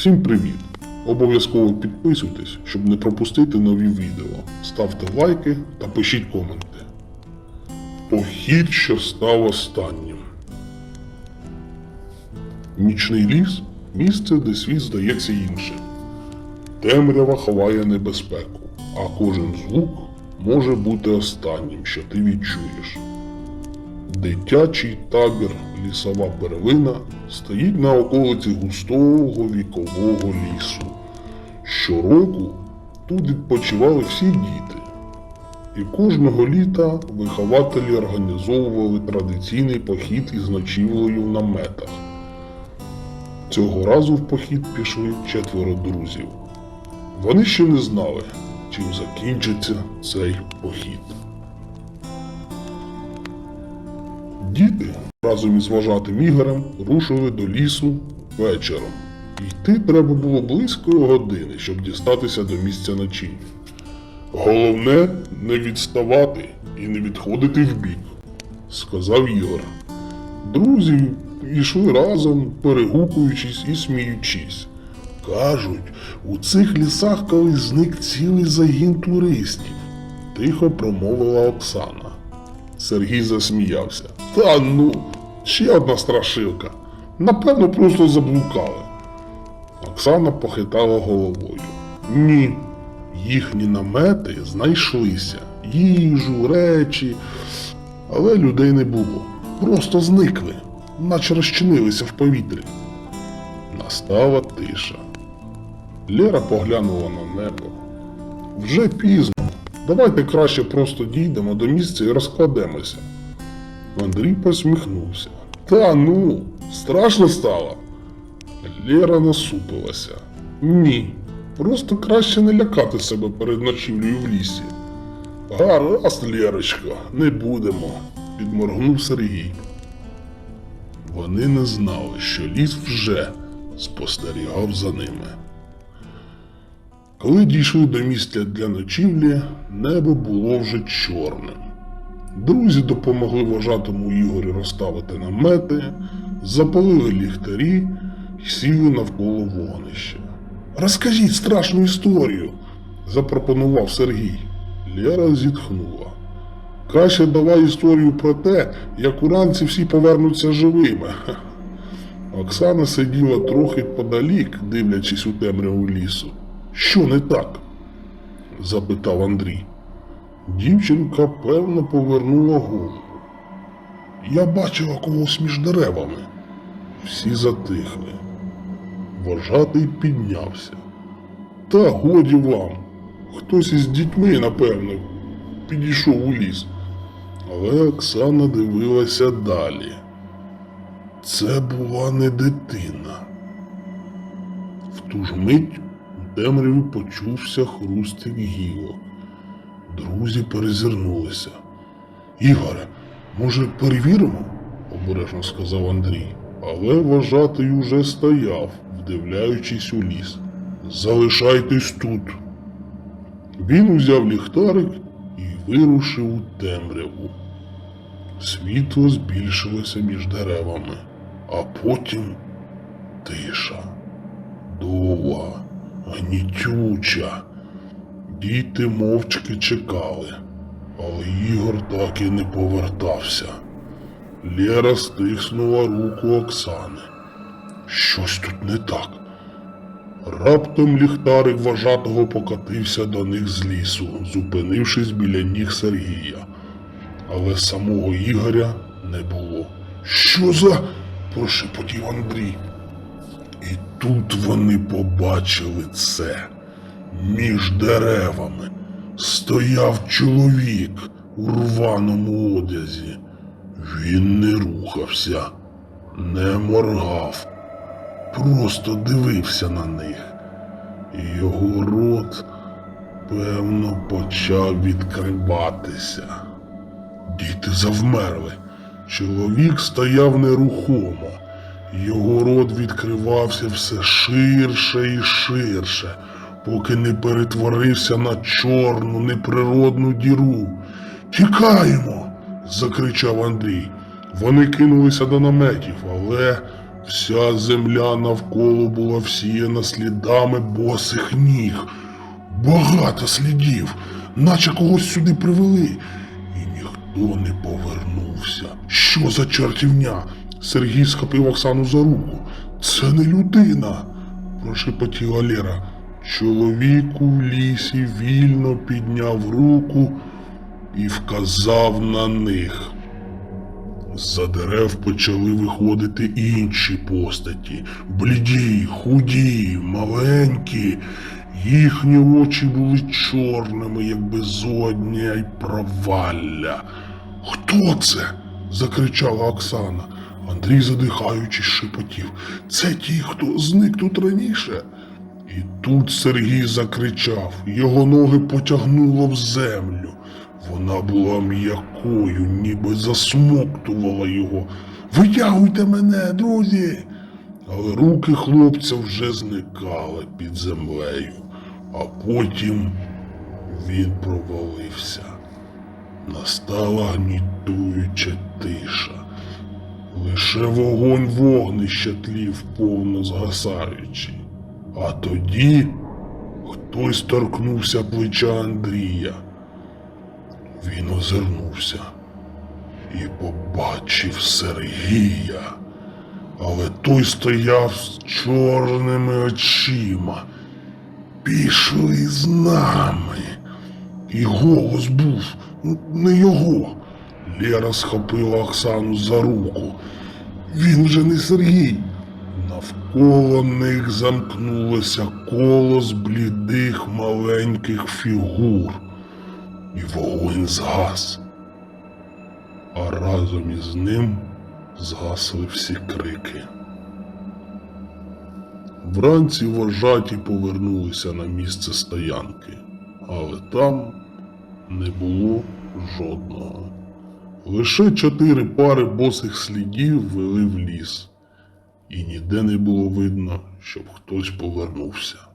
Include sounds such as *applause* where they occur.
Всім привіт! Обов'язково підписуйтесь, щоб не пропустити нові відео. Ставте лайки та пишіть коменти. Похід, що став останнім. Нічний ліс місце, де світ здається іншим. Темрява ховає небезпеку, а кожен звук може бути останнім, що ти відчуєш. Дитячий табір лісова первина стоїть на околиці густого вікового лісу. Щороку тут відпочивали всі діти. І кожного літа вихователі організовували традиційний похід із ночівлею в наметах. Цього разу в похід пішли четверо друзів. Вони ще не знали, чим закінчиться цей похід. Діти разом із вважатим Ігорем рушили до лісу вечором. Йти треба було близько години, щоб дістатися до місця ночівлі. Головне не відставати і не відходити вбік, сказав Ігор. Друзі йшли разом, перегукуючись і сміючись. Кажуть, у цих лісах колись зник цілий загін туристів, тихо промовила Оксана. Сергій засміявся. Та ну, ще одна страшилка. Напевно, просто заблукали. Оксана похитала головою. Ні, їхні намети знайшлися. Їжу, речі, але людей не було. Просто зникли, наче розчинилися в повітрі. Настала тиша. Лера поглянула на небо. Вже пізно. Давайте краще просто дійдемо до місця і розкладемося. Андрій посміхнувся. Та ну, страшно стало. Лера насупилася. Ні, просто краще не лякати себе перед ночівлею в лісі. Гаразд, Лерочка, не будемо, підморгнув Сергій. Вони не знали, що ліс вже спостерігав за ними. Коли дійшли до місця для ночівлі, небо було вже чорним. Друзі допомогли вожатому Ігорю розставити намети, запалили ліхтарі і сіли навколо вогнища. Розкажіть страшну історію, запропонував Сергій. Лера зітхнула. Краще давай історію про те, як уранці всі повернуться живими. *laughs* Оксана сиділа трохи подалік, дивлячись у темряву лісу. Що не так? запитав Андрій. Дівчинка певно повернула голову. Я бачила когось між деревами. Всі затихли. Вожатий піднявся. Та годі вам. Хтось із дітьми, напевно, підійшов у ліс. Але Оксана дивилася далі. Це була не дитина. В ту ж мить у темряві почувся хрустик гілок. Друзі перезирнулися. Ігоре, може, перевіримо? обережно сказав Андрій. Але вважатий уже стояв, вдивляючись у ліс. Залишайтесь тут. Він узяв ліхтарик і вирушив у темряву. Світло збільшилося між деревами, а потім тиша. Довга, гнітюча. Діти мовчки чекали, але Ігор так і не повертався. Лера стиснула руку Оксани. Щось тут не так. Раптом ліхтарик вважатого покотився до них з лісу, зупинившись біля ніг Сергія. Але самого Ігоря не було. Що за? прошепотів Андрій. І тут вони побачили це. Між деревами стояв чоловік у рваному одязі. Він не рухався, не моргав, просто дивився на них. Його рот, певно, почав відкриватися. Діти завмерли. Чоловік стояв нерухомо. Його рот відкривався все ширше і ширше, поки не перетворився на чорну неприродну діру. Тікаємо. закричав Андрій. Вони кинулися до наметів, але Вся земля навколо була всіяна слідами босих ніг. Багато слідів, наче когось сюди привели. І ніхто не повернувся. Що за чортівня? Сергій схопив Оксану за руку. Це не людина, прошепотіла Лера. Чоловік у лісі вільно підняв руку і вказав на них. З-за дерев почали виходити інші постаті. Бліді, худі, маленькі. Їхні очі були чорними, як безодня й провалля. Хто це? закричала Оксана. Андрій, задихаючись, шепотів. Це ті, хто зник тут раніше. І тут Сергій закричав, його ноги потягнуло в землю. Вона була м'якою, ніби засмоктувала його. Витягуйте мене, друзі. Але руки хлопця вже зникали під землею, а потім він провалився. Настала гнітуюча тиша. Лише вогонь вогнища тлів повно згасаючи. А тоді хтось торкнувся плеча Андрія. Він озирнувся і побачив Сергія. Але той стояв з чорними очима. Пішли з нами. І голос був не його. Лера схопила Оксану за руку. Він вже не Сергій. Навколо них замкнулося коло з блідих маленьких фігур, і вогонь згас. А разом із ним згасли всі крики. Вранці вожаті повернулися на місце стоянки, але там не було жодного. Лише чотири пари босих слідів вели в ліс, і ніде не було видно, щоб хтось повернувся.